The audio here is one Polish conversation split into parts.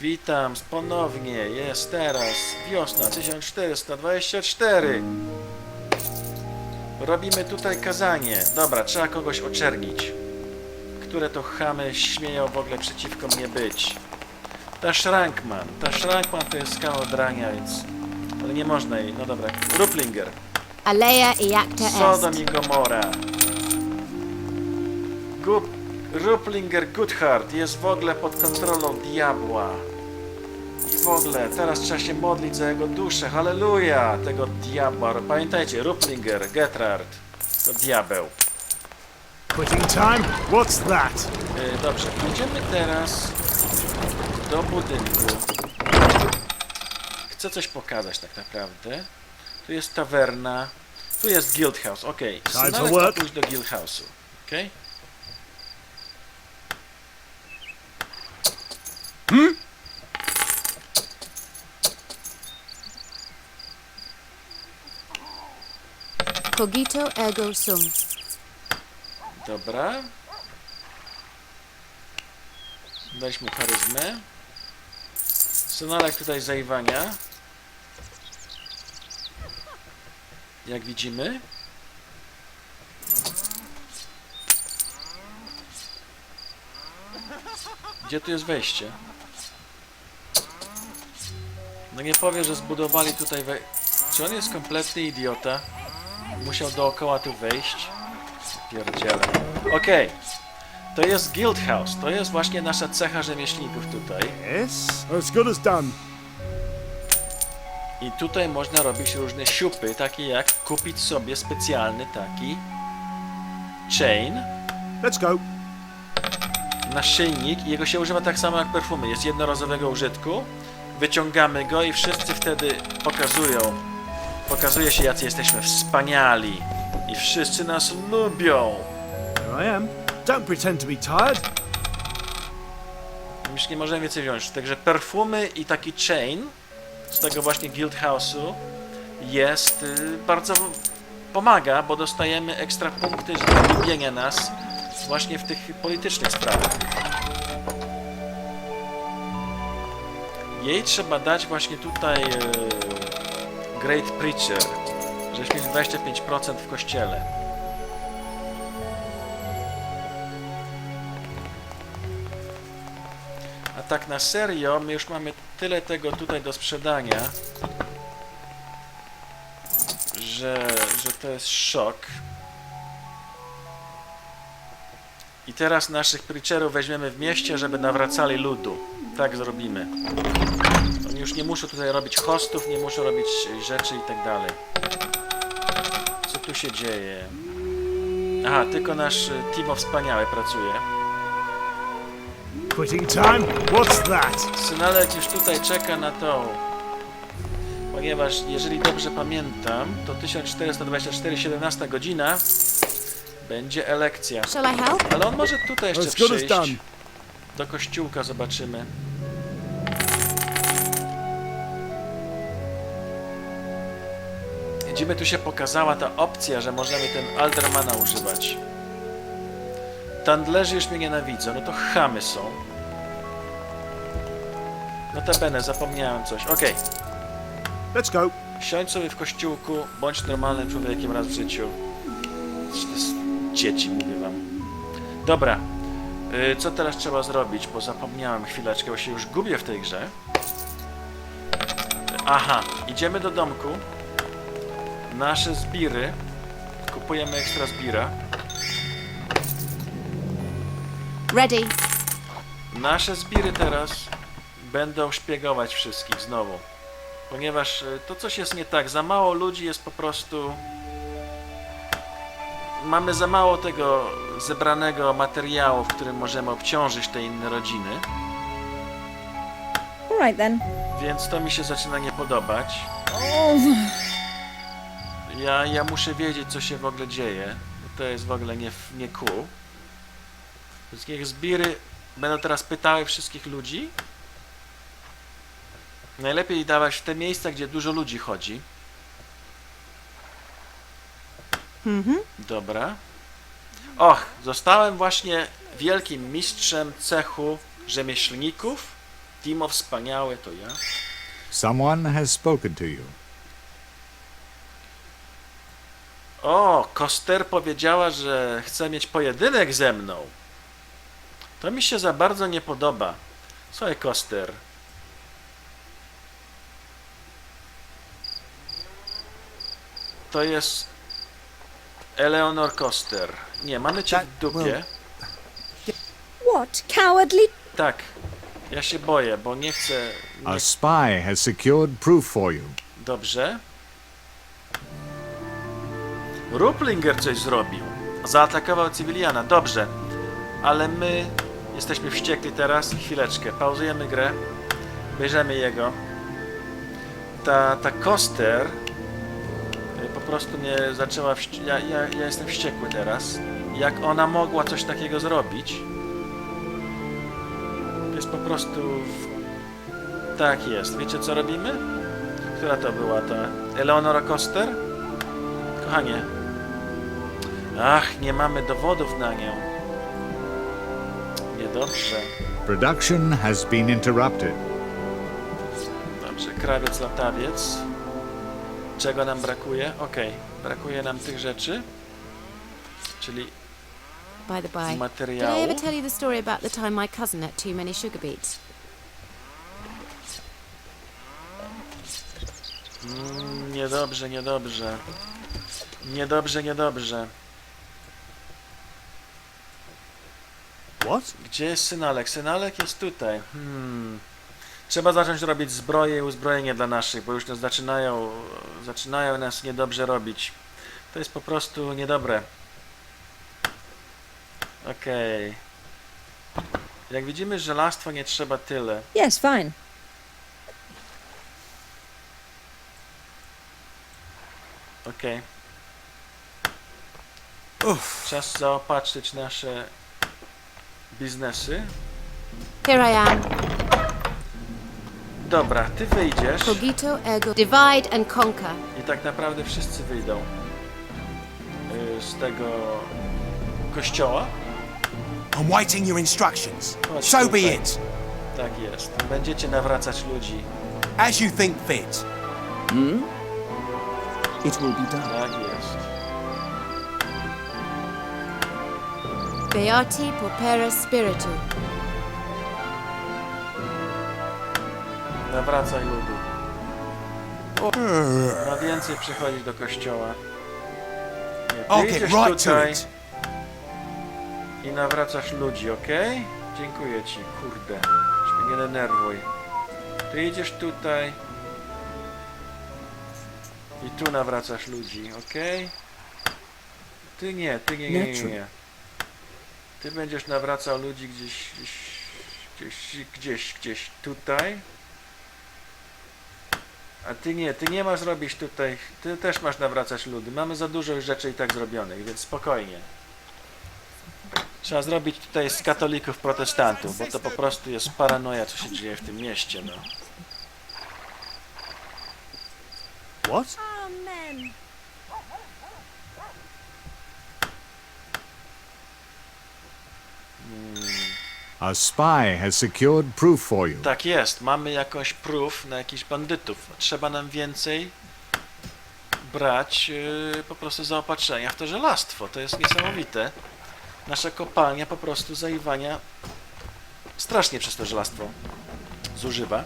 Witam ponownie. Jest teraz wiosna 1424. Robimy tutaj kazanie. Dobra, trzeba kogoś oczernić. Które to chamy śmieją w ogóle przeciwko mnie być. Ta Shrankman. Ta Shrankman to jest skała drania, więc... Ale nie można jej. No dobra. Ruplinger. Alea iacta Sodom est. i Gomora. Ruplinger Goodhart jest w ogóle pod kontrolą diabła. I w ogóle, teraz trzeba się modlić za jego duszę. Halleluja! Tego diabła. Pamiętajcie, Ruplinger, Getrard. To diabeł. Quitting time? What's that? Yy, dobrze, pójdziemy teraz do budynku. Chcę coś pokazać tak naprawdę. Tu jest tawerna. Tu jest Guild House, okej. For Znaleźć pójść do Guild House'u, okej? Cogito ergo sum. Dobra. Daliśmy charyzmę. Sonalek tutaj zaiwania. Jak widzimy. Gdzie tu jest wejście? No nie powie, że zbudowali tutaj we... Czy on jest kompletny idiota? Musiał dookoła tu wejść. Pierdziele. Okej. To jest Guild House. To jest właśnie nasza cecha rzemieślników tutaj. Yes? As good as done. I tutaj można robić różne siupy, takie jak kupić sobie specjalny taki chain, Let's go. Naszyjnik i jego się używa tak samo jak perfumy. Jest jednorazowego użytku. Wyciągamy go i wszyscy wtedy pokazują. Pokazuje się, jacy jesteśmy wspaniali. I wszyscy nas lubią. Here I am. Don't pretend to be tired. Już nie możemy więcej wziąć. Także perfumy i taki chain z tego właśnie Guild House'u jest y, bardzo pomaga, bo dostajemy ekstra punkty za lubienie nas właśnie w tych politycznych sprawach. Jej trzeba dać właśnie tutaj y, Great Preacher, żeśmy mieli 25% w kościele. A tak na serio, my już mamy tyle tego tutaj do sprzedania, że, że to jest szok. I teraz naszych preacherów weźmiemy w mieście, żeby nawracali ludu. Tak zrobimy. Oni już nie muszą tutaj robić hostów, nie muszą robić rzeczy i tak dalej. Co tu się dzieje? Aha, tylko nasz y, Timo wspaniały pracuje. Quitting time? What's that? Synalek już tutaj czeka na to. Ponieważ, jeżeli dobrze pamiętam, to 1424, 17 godzina będzie elekcja. Shall I help? Ale on może tutaj jeszcze as przyjść. Do kościółka zobaczymy. Gdzie tu się pokazała ta opcja, że możemy ten Aldermana używać. Tandlerzy już mnie nienawidzą, no to chamy są. Notabene, zapomniałem coś. Okej, Let's go. siądź sobie w kościółku, bądź normalnym człowiekiem raz w życiu. To jest dzieci, mówię wam. Dobra, y, co teraz trzeba zrobić? Bo zapomniałem chwileczkę, bo się już gubię w tej grze. Aha, idziemy do domku. Nasze zbiry. Kupujemy ekstra zbira. Ready. Nasze zbiry teraz będą szpiegować wszystkich znowu. Ponieważ y, to coś jest nie tak. Za mało ludzi jest po prostu. Mamy za mało tego zebranego materiału, w którym możemy obciążyć te inne rodziny. All right then. Więc to mi się zaczyna nie podobać. Ja, ja muszę wiedzieć, co się w ogóle dzieje. To jest w ogóle nie, nie cool. Więc niech zbiry będą teraz pytały wszystkich ludzi. Najlepiej dawać w te miejsca, gdzie dużo ludzi chodzi. Mhm. Dobra. Och, zostałem właśnie wielkim mistrzem cechu rzemieślników Timo wspaniały, to ja. Someone has spoken to you. O, Koster powiedziała, że chce mieć pojedynek ze mną. To mi się za bardzo nie podoba. Słuchaj, Koster. To jest Eleanor Koster. Nie, mamy cię w dupie. What? Cowardly. Tak. Ja się boję, bo nie chcę. Nie... A spy has secured proof for you. Dobrze. Ruplinger coś zrobił. Zaatakował cywiliana. Dobrze. Ale my jesteśmy wściekli teraz. Chwileczkę. Pauzujemy grę. Bierzemy jego. Ta, ta Koster po prostu mnie zaczęła... Ja, ja, ja jestem wściekły teraz. Jak ona mogła coś takiego zrobić? To jest po prostu... Tak jest. Wiecie co robimy? Która to była ta? Eleonora Koster? Kochanie. Ach, nie mamy dowodów na nią. Niedobrze. Production has been interrupted. Dobrze, krawiec, latawiec. Czego nam brakuje? Okej, brakuje nam tych rzeczy. Czyli By the by, did I materiału. ever tell you the story about the time my cousin ate too many sugar beets? Mm, niedobrze, niedobrze. Niedobrze, niedobrze. What? Gdzie jest synalek? Synalek jest tutaj. Hmm. Trzeba zacząć robić zbroje i uzbrojenie dla naszych, bo już nas zaczynają, zaczynają nas niedobrze robić. To jest po prostu niedobre. Okej. Jak widzimy, żelastwo nie trzeba tyle. Yes, fine. Okej. Czas zaopatrzyć nasze biznesy. Here I am. Dobra, ty wyjdziesz Cogito ergo divide and conquer. i tak naprawdę wszyscy wyjdą y, z tego kościoła. I'm waiting your instructions. Chodź So be it, Tak jest. Będziecie nawracać ludzi. as you think fit. It will be done. Tak jest. Beati popera spiritu. Nawracaj ludu. Ma więcej przychodzić do kościoła. Nie, idziesz right tutaj i nawracasz ludzi, okej? Dziękuję ci, kurde. Już mnie nie denerwuj. Ty idziesz tutaj i tu nawracasz ludzi, okej? Ty nie, ty nie, nie, nie, nie. Ty będziesz nawracał ludzi gdzieś, gdzieś, gdzieś, gdzieś, gdzieś tutaj. A ty nie, ty nie masz robić tutaj, ty też masz nawracać ludy. Mamy za dużo rzeczy i tak zrobionych, więc spokojnie. Trzeba zrobić tutaj z katolików protestantów, bo to po prostu jest paranoja, co się dzieje w tym mieście, no. What? Amen. A spy has secured proof for you. Tak jest, mamy jakąś proof na jakichś bandytów. Trzeba nam więcej brać yy, po prostu zaopatrzenia w to żelastwo. To jest niesamowite. Nasza kopalnia po prostu zaiwania strasznie przez to żelastwo zużywa.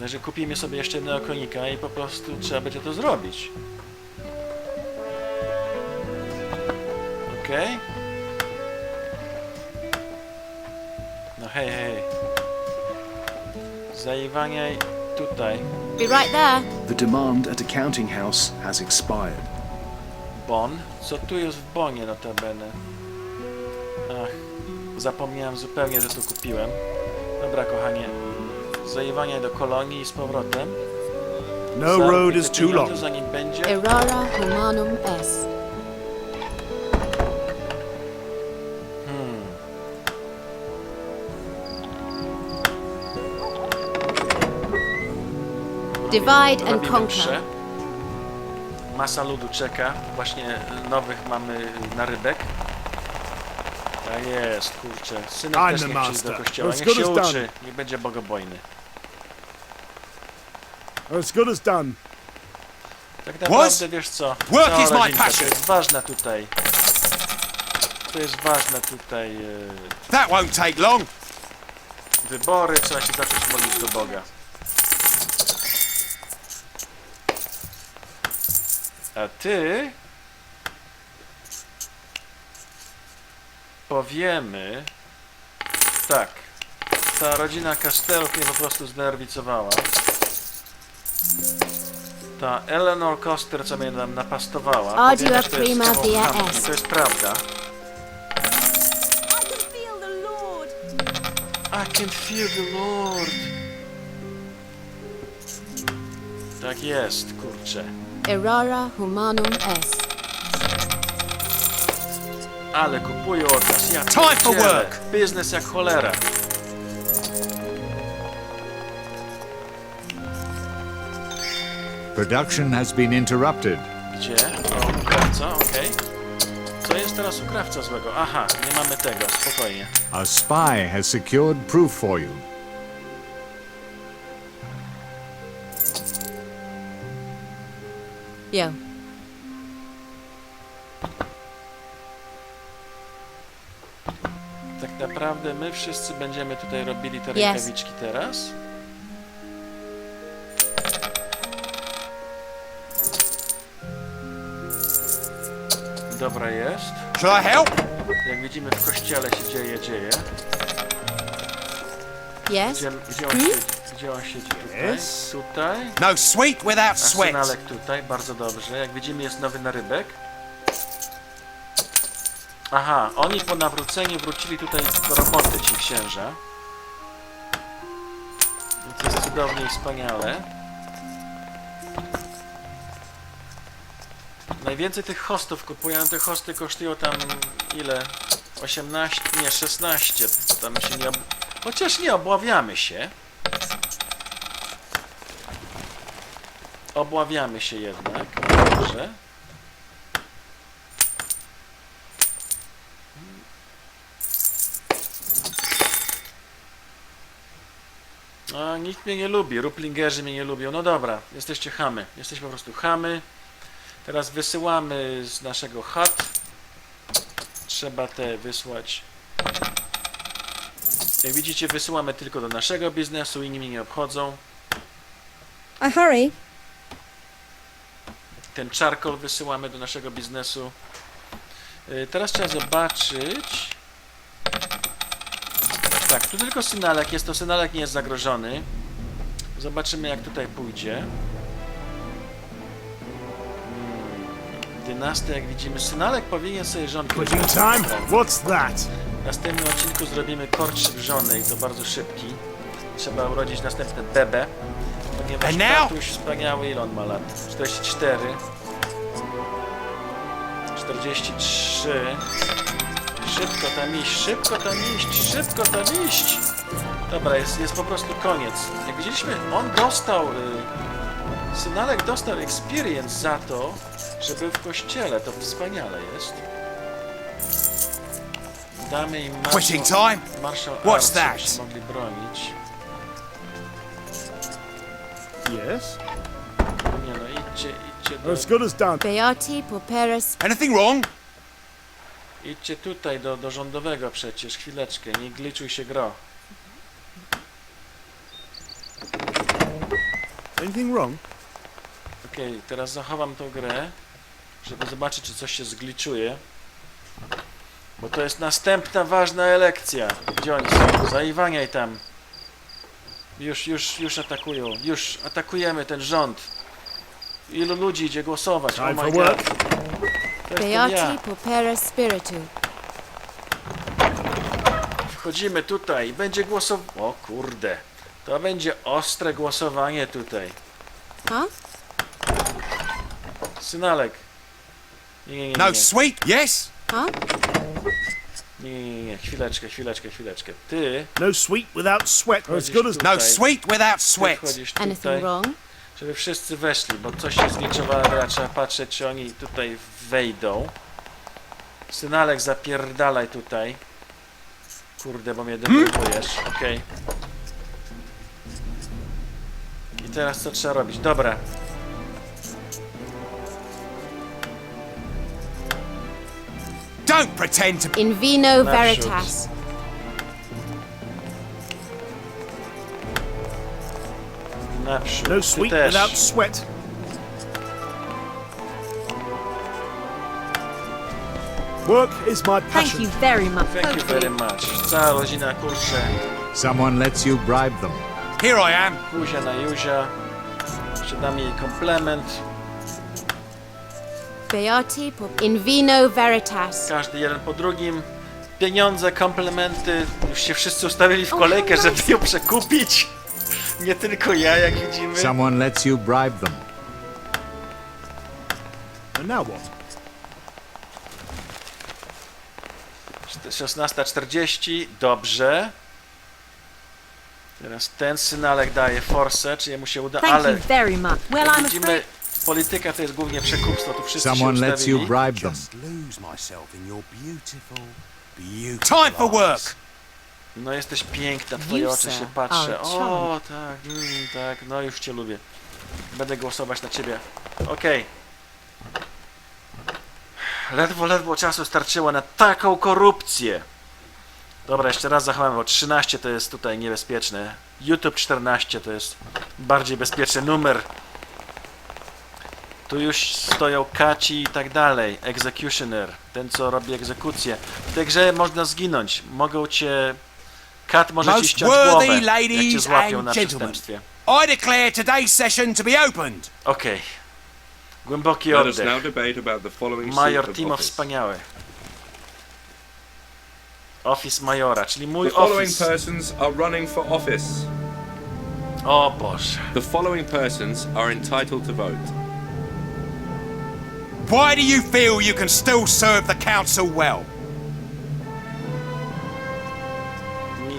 Także kupimy sobie jeszcze jednego konika i po prostu trzeba będzie to zrobić. Okej? No hej, hej. Zaiwaniaj tutaj. Be right there. The demand at a counting house has expired. Bon. Co tu jest w Bonie notabene? Ach, zapomniałem zupełnie, że tu kupiłem. Dobra, kochanie. Zaiwaniaj do kolonii i z powrotem. No road is too long. Zanim będzie. Errara humanum est. Divide and Robimy conquer. mszę. Masa ludu czeka. Właśnie nowych mamy narybek. Tak jest, kurczę. Synek I'm też the nie przyjdzie do master. kościoła. As Niech good się as done. uczy. Nie będzie bogobojny. As good as done. Tak naprawdę, wiesz co? Work cała is my rodzinka, passion. To jest ważne tutaj. To jest ważne tutaj. e, That won't take long. wybory, trzeba się zacząć modlić do Boga. A ty powiemy tak. Ta rodzina Castellów mnie po prostu znerwicowała. Ta Eleanor Coster, co mnie nam napastowała, powiemy, że to jest prima słowo via chamski. S. To jest prawda. I can feel the Lord. Tak jest, kurczę. Errara humanum est. Ale kupują od nas. Ja Time for pierdzielę. work. Biznes jak cholera. Production has been interrupted. Gdzie? O, ukrawca, okej. Co jest teraz u krawca złego? Aha, nie mamy tego, spokojnie. A spy has secured proof for you. Yo. Tak naprawdę my wszyscy będziemy tutaj robili te Yes. rękawiczki teraz. Dobra jest. Shall I help? Jak widzimy w kościele się dzieje, dzieje. Yes? Gdzie, gdzie, on, siedzi? gdzie on siedzi? Tutaj? Yes. Tutaj. No sweet without sweat. Arsenalek tutaj, bardzo dobrze. Jak widzimy jest nowy narybek. Aha, oni po nawróceniu wrócili tutaj do roboty, ci księża. Więc jest cudownie i wspaniale. Najwięcej tych hostów kupują, te hosty kosztują tam ile? 18, nie 16. Tam się nie ob... Chociaż nie obławiamy się. Obławiamy się jednak. Dobrze. A, nikt mnie nie lubi, Ruplingerzy mnie nie lubią. No dobra, jesteście chamy. Jesteśmy po prostu chamy. Teraz wysyłamy z naszego chat. Trzeba te wysłać. Jak widzicie, wysyłamy tylko do naszego biznesu, inni mnie nie obchodzą. I hurry. ten czarkol wysyłamy do naszego biznesu. Y, Teraz trzeba zobaczyć. Tak, tu tylko synalek jest, to synalek nie jest zagrożony. Zobaczymy jak tutaj pójdzie. Hmm, Dynastia, jak widzimy, synalek powinien sobie rządzić. Quitting time? What's that? W następnym odcinku zrobimy korczyk żony i to bardzo szybki. Trzeba urodzić następne bebę. Ponieważ tatuś wspaniały, ile on ma lat? 44. 43. Szybko tam iść, szybko tam iść, szybko tam iść! Dobra, jest, jest po prostu koniec. Jak widzieliśmy, on dostał... Y, Synalek dostał experience za to, że był w kościele. To wspaniale jest. Damy im Quitting time? martial What's that? się mogli bronić. Yes. Nie no, idźcie, idźcie, do, As good as done. Beati Anything wrong? idźcie tutaj do, do rządowego przecież. Chwileczkę, nie gliczuj się gro. Anything wrong? Okej, teraz zachowam tą grę, żeby zobaczyć, czy coś się zgliczuje. Bo to jest następna ważna elekcja. Gdzie oni są? Zaiwaniaj tam. Już, już, już atakują. Już atakujemy ten rząd. Ilu ludzi idzie głosować? Oh my god. To jestem ja. Spiritu. Wchodzimy tutaj i będzie głosowanie. O kurde. To będzie ostre głosowanie tutaj. Huh? Synalek. Nie, nie, nie, No sweet? Yes? Huh? Nie, nie, nie. Chwileczkę, chwileczkę, chwileczkę. Ty No sweet without sweat. As good as No sweet without Ty sweat. wchodzisz Anything tutaj, wrong? żeby wszyscy weszli, bo coś się zgliczowała gra, trzeba patrzeć, czy oni tutaj wejdą. Synalek, zapierdalaj tutaj. Kurde, bo mnie denerwujesz. Okej. I teraz co trzeba robić? Dobra. Don't pretend to. In vino Naprzód. veritas. Naprzód. No Ty sweet też. without sweat. Work is my passion. Thank you very much. Thank you very much. Cała rodzina, kurczę. Someone lets you bribe them. Here I am. Kuzia na Juzia. Sprzedam jej komplement. Beati in vino veritas. Każdy jeden po drugim. Pieniądze, komplementy. Już się wszyscy ustawili w kolejkę, żeby ją przekupić. Nie tylko ja, jak widzimy. Someone lets you bribe them. And now what? 16.40, dobrze. Teraz ten synalek daje forsę, czy jemu się uda, Thank ale you very much. Well, jak I'm widzimy, afraid. Polityka to jest głównie przekupstwo, tu wszyscy Someone się lets you ustawili. bribe them. Just lose myself in your beautiful, beautiful. Time for work. No jesteś piękna, twoje You, oczy sir, się patrzę. are O, tak, mm, tak, no już cię lubię. Będę głosować na ciebie. Okej. Ledwo, ledwo czasu starczyło na taką korupcję. Dobra, jeszcze raz zachowamy, bo 13 to jest tutaj niebezpieczne. YouTube 14 to jest bardziej bezpieczny numer. Tu już stoją kaci i tak dalej. Executioner, ten co robi egzekucję. W tej grze można zginąć. Mogą cię... Kat może ci Most ściąć worthy głowę, jak cię ladies złapią and na gentlemen. przestępstwie. I declare today's session to be opened. Okej. Głęboki us now oddech. debate about the following Major Timo office. wspaniały. Office Majora, czyli mój The following office. persons are running for office. O Boże. The following persons are entitled to vote. Why do you feel you can still serve the council well?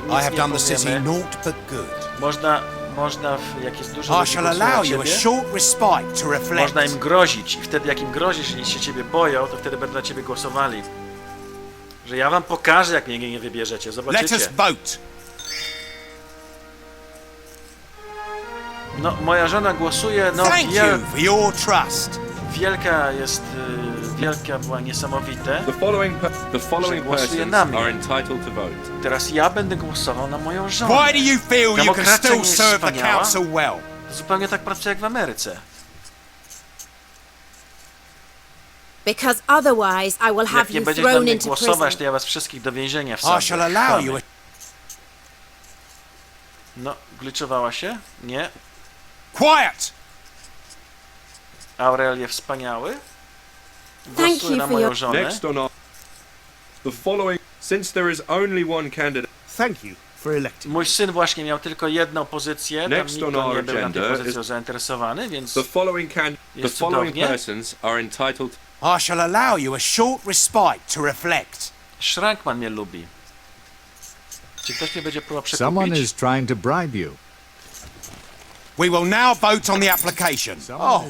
I have done the city naught but good. Można, można, w- jak jest dużo I ludzi shall głosuje allow na you a ciebie, short respite to reflect. można im grozić i wtedy jak im grozisz, że się ciebie boją, to wtedy będą na ciebie głosowali. Że ja wam pokażę, jak mnie nie wybierzecie. Let Zobaczycie. us vote. No, moja żona głosuje, no Thank you for your trust. Wielka jest, y, wielka była niesamowite. The following the following persons are entitled to vote. Teraz ja będę głosował na moją żonę. Why do you feel you can still serve the council well? Zupełnie tak pracuje jak w Ameryce. Because otherwise I will have you thrown mnie into głosować, prison. to ja was wszystkich do więzienia I wsadzę. shall allow you a No, glitchowała się? Nie. quiet. Aurelie wspaniały. Thank you na for moją your- żonę. Next on our the following since there is only one candidate Thank you for electing. Mój syn właśnie miał tylko jedną pozycję, tam Next nikt on our nie był na tej agenda pozycji is- zainteresowany, więc the following can the Jest following cudownie. persons are entitled I shall allow you a short respite to reflect. Shrankman mnie lubi. Czy ktoś mnie będzie próbował Someone przekupić? is trying to bribe you. We will now vote on the application. Oh,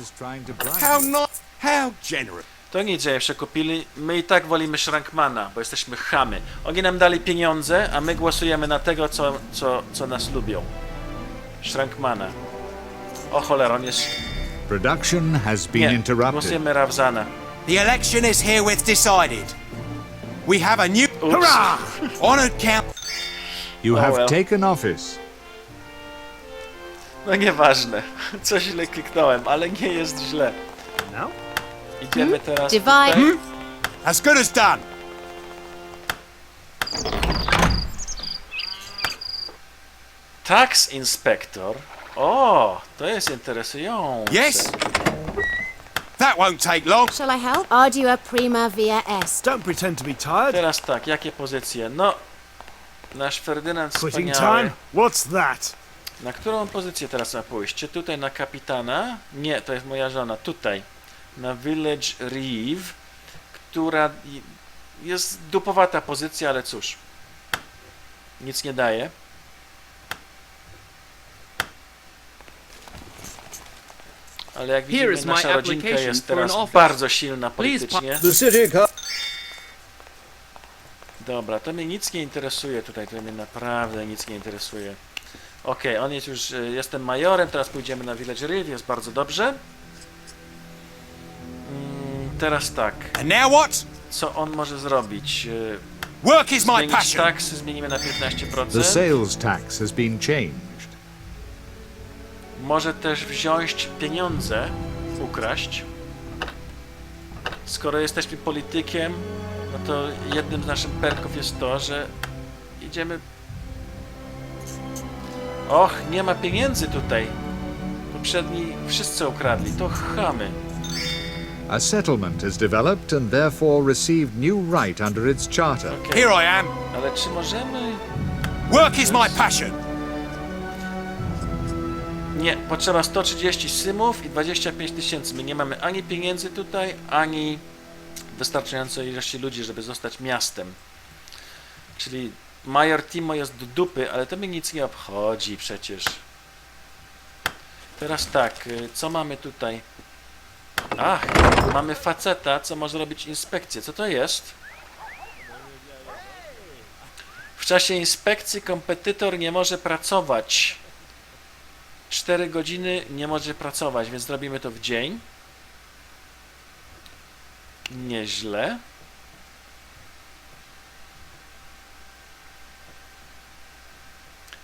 how not how generous. To nic, że je przekupili. My i tak wolimy Shrankmana, bo jesteśmy chamy. Oni nam dali pieniądze, a my głosujemy na tego, co, co, co nas lubią. Shrankmana. O cholera, on jest... Production has been Nie, interrupted. głosujemy Rawzana. The election is herewith decided. We have a new Ups. hurrah honored count. You Oh have well. taken office. No nieważne. Coś źle kliknąłem, ale nie jest źle. Now? Idziemy teraz Divide. tutaj. As good as done. Tax Inspector. O, to jest interesujące. Yes. That won't take long. Shall I help? Ardua prima via est. Don't pretend to be tired. Teraz tak, jakie pozycje? No, nasz Ferdynand Quitting wspaniały. time? What's that? Na którą pozycję teraz ma pójść? Czy tutaj na kapitana? Nie, to jest moja żona. Tutaj. Na Village Reeve, która jest dupowata pozycja, ale cóż. Nic nie daje. Ale jak widzimy, nasza rodzinka jest teraz bardzo silna politycznie. Dobra, to mnie nic nie interesuje tutaj, to mnie naprawdę nic nie interesuje. Okej, on jest już, y, jestem majorem, teraz pójdziemy na Village Riv, jest bardzo dobrze. Mm, teraz tak, And now what? co on może zrobić? Y, Work is my passion. taksy, zmienimy na The 15%. sales tax has been changed. Może też wziąć pieniądze, ukraść. Skoro jesteśmy politykiem, no to jednym z naszych perków jest to, że idziemy... Och, nie ma pieniędzy tutaj. Poprzedni wszyscy ukradli, to chamy. A settlement has developed and therefore received new right under its charter. Okej, Here I am. ale czy możemy... Work is my passion. Nie, potrzeba 130 symów i 25 tysięcy. My nie mamy ani pieniędzy tutaj, ani wystarczającej ilości ludzi, żeby zostać miastem. Czyli Major Timo jest do dupy, ale to mnie nic nie obchodzi przecież. Teraz tak, y, co mamy tutaj? Ach, mamy faceta, co może robić inspekcję. Co to jest? W czasie inspekcji kompetytor nie może pracować. 4 godziny nie może pracować, więc zrobimy to w dzień. Nieźle.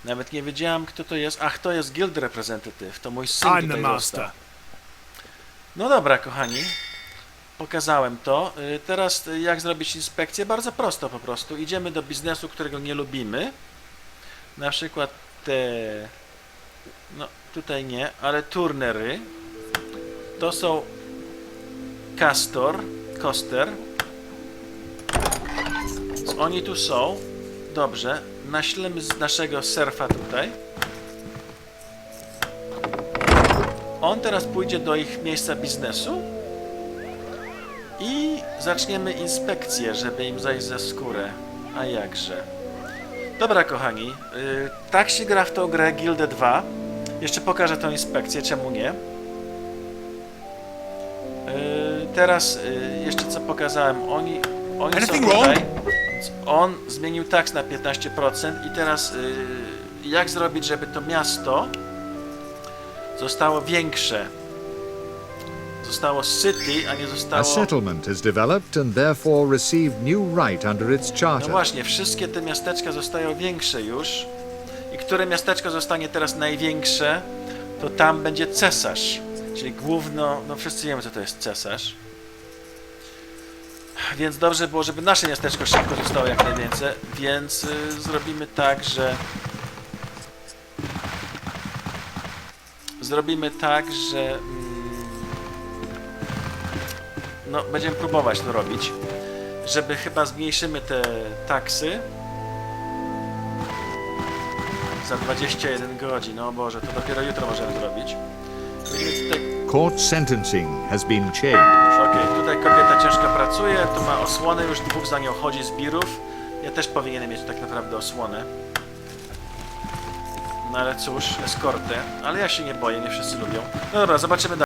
Nawet nie wiedziałam, kto to jest. Ach, to jest Guild Representative. To mój syn I'm the master. No dobra, kochani. Pokazałem to. Y, Teraz y, jak zrobić inspekcję? Bardzo prosto po prostu. Idziemy do biznesu, którego nie lubimy. Na przykład te no, tutaj nie, ale turnery to są Castor, Koster. Oni tu są. Dobrze. Naślemy z naszego surfa tutaj. On teraz pójdzie do ich miejsca biznesu i zaczniemy inspekcję, żeby im zajść za skórę. A jakże. Dobra, kochani, yy, tak się gra w tą grę Guild 2. Jeszcze pokażę tą inspekcję, czemu nie. Yy, teraz yy, jeszcze co pokazałem, oni, oni są Anything tutaj. wrong? On zmienił taks na 15% i teraz yy, jak zrobić, żeby to miasto zostało większe? Zostało city, a nie A zostało... settlement has developed and therefore received new right under its No charter. właśnie, wszystkie te miasteczka zostają większe już. I które miasteczko zostanie teraz największe, to tam będzie cesarz. Czyli główno, no wszyscy wiemy, co to jest cesarz. Więc dobrze było, żeby nasze miasteczko szybko zostało jak najwięcej, więc y, zrobimy tak, że zrobimy tak, że mm, no będziemy próbować to robić żeby chyba zmniejszymy te taksy za 21 godzin. No Boże, to dopiero jutro możemy zrobić. Będziemy tutaj... Court sentencing has been changed. Okej, tutaj kobieta ciężko pracuje, tu ma osłonę, już dwóch za nią chodzi z birów. Ja też powinienem mieć tak naprawdę osłonę. No ale cóż, eskortę. Ale ja się nie boję, nie wszyscy lubią. No dobra, zobaczymy dalej.